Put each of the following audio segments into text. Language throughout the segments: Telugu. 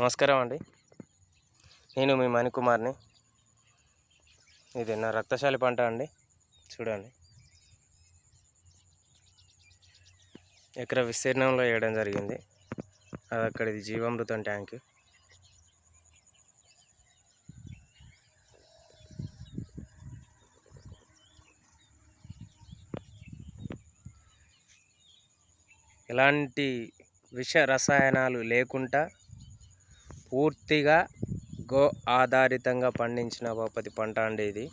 నమస్కారం అండి. నేను మీ మణికుమార్ని ఇది నా రక్తశాలి పంట అండి. చూడండి. ఎకర విస్తీర్ణంలో వేయడం జరిగింది. అది అక్కడ ఇది జీవామృతం ట్యాంక్. ఎలాంటి విష రసాయనాలు లేకుండా పూర్తిగా గో ఆధారితంగా పండించిన బాపతి పంట అండి ఇది.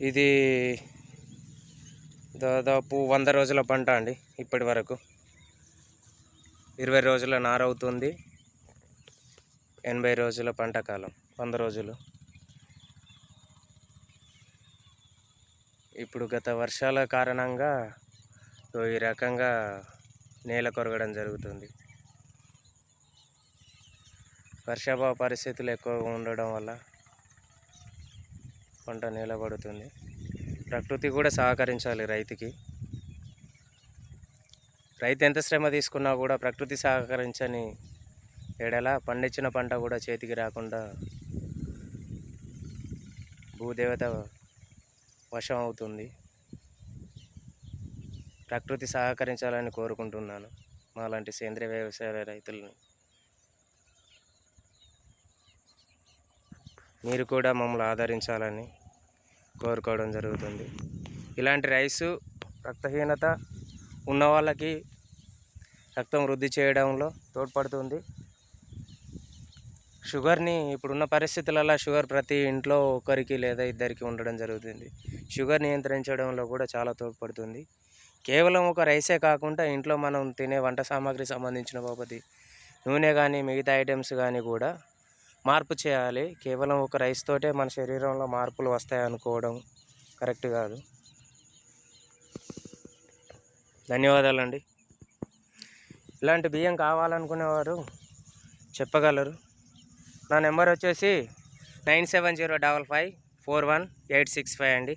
ఇది దాదాపు వంద రోజుల పంట అండి ఇప్పటి వరకు. ఇరవై రోజుల నారవుతుంది. ఎనభై రోజుల పంట కాలం వంద రోజులు. ఇప్పుడు గత వర్షాల కారణంగా సో ఈ రకంగా నేల కొరగడం జరుగుతుంది. వర్షాభావ పరిస్థితులు ఎక్కువగా ఉండడం వల్ల పంట నిలబడుతుంది. ప్రకృతి కూడా సహకరించాలి రైతుకి. రైతు ఎంత శ్రమ తీసుకున్నా కూడా ప్రకృతి సహకరించని ఎడల పండించిన పంట కూడా చేతికి రాకుండా భూదేవత వశం అవుతుంది. ప్రకృతి సహకరించాలని కోరుకుంటున్నాను మాలాంటి సేంద్రియ వ్యవసాయ రైతులని. మీరు కూడా మమ్మల్ని ఆదరించాలని కోరుకోవడం జరుగుతుంది. ఇలాంటి రైసు రక్తహీనత ఉన్న వాళ్ళకి రక్తం వృద్ధి చేయడంలో తోడ్పడుతుంది. షుగర్ని ఇప్పుడున్న పరిస్థితులలో షుగర్ ప్రతి ఇంట్లో ఒకరికి లేదా ఇద్దరికి ఉండడం జరుగుతుంది. షుగర్ నియంత్రించడంలో కూడా చాలా తోడ్పడుతుంది. కేవలం ఒక రైసే కాకుండా ఇంట్లో మనం తినే వంట సామాగ్రి సంబంధించిన బాపతి నూనె కానీ మిగతా ఐటమ్స్ కానీ కూడా మార్పు చేయాలి. కేవలం ఒక రైస్ తోటే మన శరీరంలో మార్పులు వస్తాయి అనుకోవడం కరెక్ట్ కాదు. ధన్యవాదాలండి. ఇలాంటి బియ్యం కావాలనుకునేవారు చెప్పగలరు. నా నెంబర్ వచ్చేసి nine seven zero double five four one eight six five అండి.